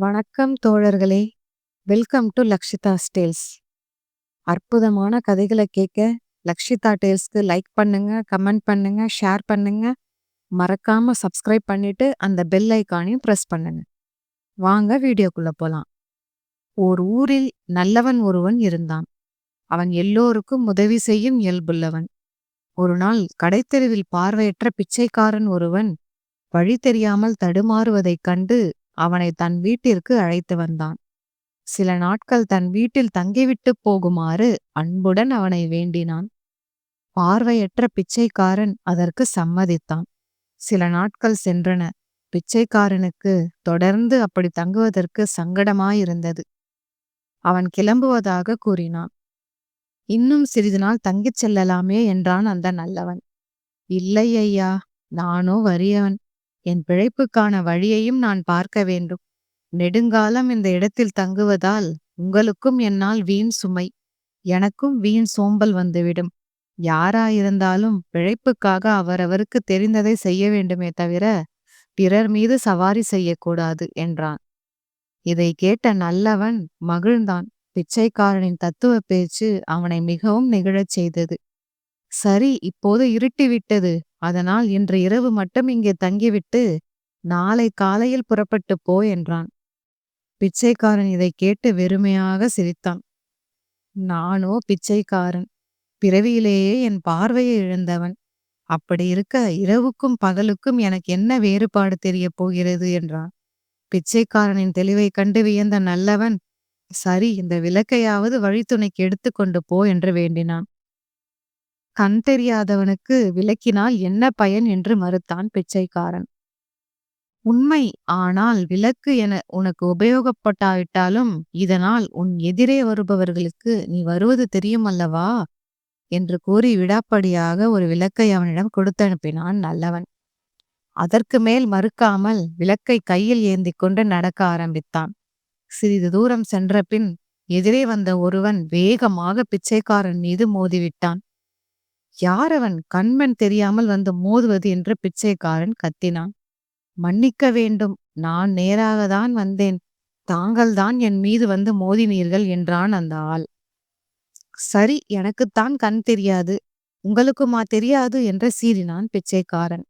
வணக்கம் தோழர்களே! Welcome to Lakshitha Thales அற்புதமான கதைகளை கேட்க லக்ஷிதா டேல்ஸ்க்கு லைக் பண்ணுங்க, கமெண்ட் பண்ணுங்க, ஷேர் பண்ணுங்க. மறக்காம சப்ஸ்கிரைப் பண்ணிட்டு அந்த பெல் ஐக்கானையும் ப்ரெஸ் பண்ணுங்க. வாங்க வீடியோக்குள்ள போலாம். ஓர் ஊரில் நல்லவன் ஒருவன் இருந்தான். அவன் எல்லோருக்கும் உதவி செய்யும் இயல்புள்ளவன். ஒரு நாள் கடைத்தெருவில் பார்வையற்ற பிச்சைக்காரன் ஒருவன் வழி தெரியாமல் தடுமாறுவதைக் கண்டு அவனை தன் வீட்டிற்கு அழைத்து வந்தான். சில நாட்கள் தன் வீட்டில் தங்கிவிட்டுப் போகுமாறு அன்புடன் அவனை வேண்டினான். பார்வையற்ற பிச்சைக்காரன் அதற்கு சம்மதித்தான். சில நாட்கள் சென்றன. பிச்சைக்காரனுக்கு தொடர்ந்து அப்படி தங்குவதற்கு சங்கடமாயிருந்தது. அவன் கிளம்புவதாக கூறினான். இன்னும் சிறிது நாள் தங்கிச் செல்லலாமே என்றான் அந்த நல்லவன். இல்லை ஐயா, நானோ வறியவன். என் பிழைப்புக்கான வழியையும் நான் பார்க்க வேண்டும். நெடுங்காலம் இந்த இடத்தில் தங்குவதால் உங்களுக்கும் என்னால் வீண் சுமை. எனக்கும் வீண் சோம்பல் வந்துவிடும். யாராயிருந்தாலும் பிழைப்புக்காக அவரவருக்கு தெரிந்ததை செய்ய வேண்டுமே தவிர பிறர் மீது சவாரி செய்யக்கூடாது என்றான். இதை கேட்ட நல்லவன் மகிழ்ந்தான். பிச்சைக்காரனின் தத்துவ பேச்சு அவனை மிகவும் நெகிழச் செய்தது. சரி இப்போது இருட்டிவிட்டது அதனால் இன்று இரவு மட்டும் இங்கே தங்கிவிட்டு நாளை காலையில் புறப்பட்டு போ என்றான். பிச்சைக்காரன் இதை கேட்டு வெறுமையாக சிரித்தான். நானோ பிச்சைக்காரன். பிறவியிலேயே என் பார்வையை இழந்தவன். அப்படி இருக்க இரவுக்கும் பகலுக்கும் எனக்கு என்ன வேறுபாடு தெரியப் போகிறது? என்றான். பிச்சைக்காரனின் தெளிவை கண்டு வியந்த நல்லவன் சரி இந்த விளக்கையாவது வழித்துணைக்கு எடுத்துக்கொண்டு போ என்று வேண்டினான். கண் தெரியாதவனுக்கு விளக்கினால் என்ன பயன் என்று மறுத்தான் பிச்சைக்காரன். உண்மை ஆனால் விளக்கு என உனக்கு உபயோகப்பட்டாவிட்டாலும் இதனால் உன் எதிரே வருபவர்களுக்கு நீ வருவது தெரியும் அல்லவா என்று கூறி விடாப்படியாக ஒரு விளக்கை அவனிடம் கொடுத்து அனுப்பினான் நல்லவன். அதற்கு மேல் மறுக்காமல் விளக்கை கையில் ஏந்தி கொண்டு நடக்க ஆரம்பித்தான். சிறிது தூரம் சென்ற பின் எதிரே வந்த ஒருவன் வேகமாக பிச்சைக்காரன் மீது மோதிவிட்டான். யார் அவன் கண்மண் தெரியாமல் வந்து மோதுவது என்று பிச்சைக்காரன் கத்தினான். மன்னிக்க வேண்டும் நான் நேராக தான் வந்தேன் தாங்கள்தான் என் மீது வந்து மோதினீர்கள் என்றான் அந்த ஆள். சரி எனக்குத்தான் கண் தெரியாது உங்களுக்குமா தெரியாது என்று சீறினான் பிச்சைக்காரன்.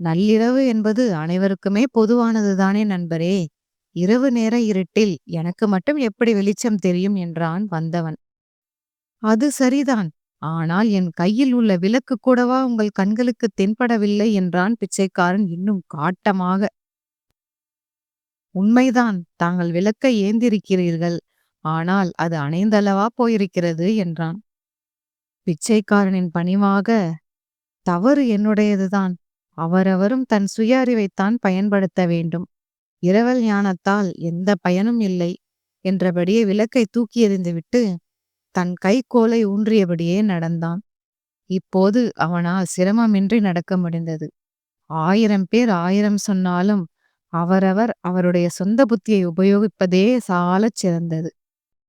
நள்ளிரவு என்பது அனைவருக்குமே பொதுவானதுதானே நண்பரே இரவு நேர இருட்டில் எனக்கு மட்டும் எப்படி வெளிச்சம் தெரியும் என்றான் வந்தவன். அது சரிதான் ஆனால் என் கையில் உள்ள விளக்கு கூடவா உங்கள் கண்களுக்கு தென்படவில்லை என்றான் பிச்சைக்காரன் இன்னும் காட்டமாக. உண்மைதான் தாங்கள் விளக்கை ஏந்திருக்கிறீர்கள் ஆனால் அது அணைந்தளவா போயிருக்கிறது? என்றான். பிச்சைக்காரனின் பணிவாக தவறு என்னுடையதுதான் அவரவரும் தன் சுய அறிவைத்தான் பயன்படுத்த வேண்டும். இரவல் ஞானத்தால் எந்த பயனும் இல்லை என்றபடியே விளக்கை தூக்கி எறிந்துவிட்டு தன் கைக்கோலை ஊன்றியபடியே நடந்தான். இப்போது அவனால் சிரமமின்றி நடக்க முடிந்தது. ஆயிரம் பேர் ஆயிரம் சொன்னாலும் அவரவர் அவருடைய சொந்த புத்தியை உபயோகிப்பதே சாலச் சிறந்தது.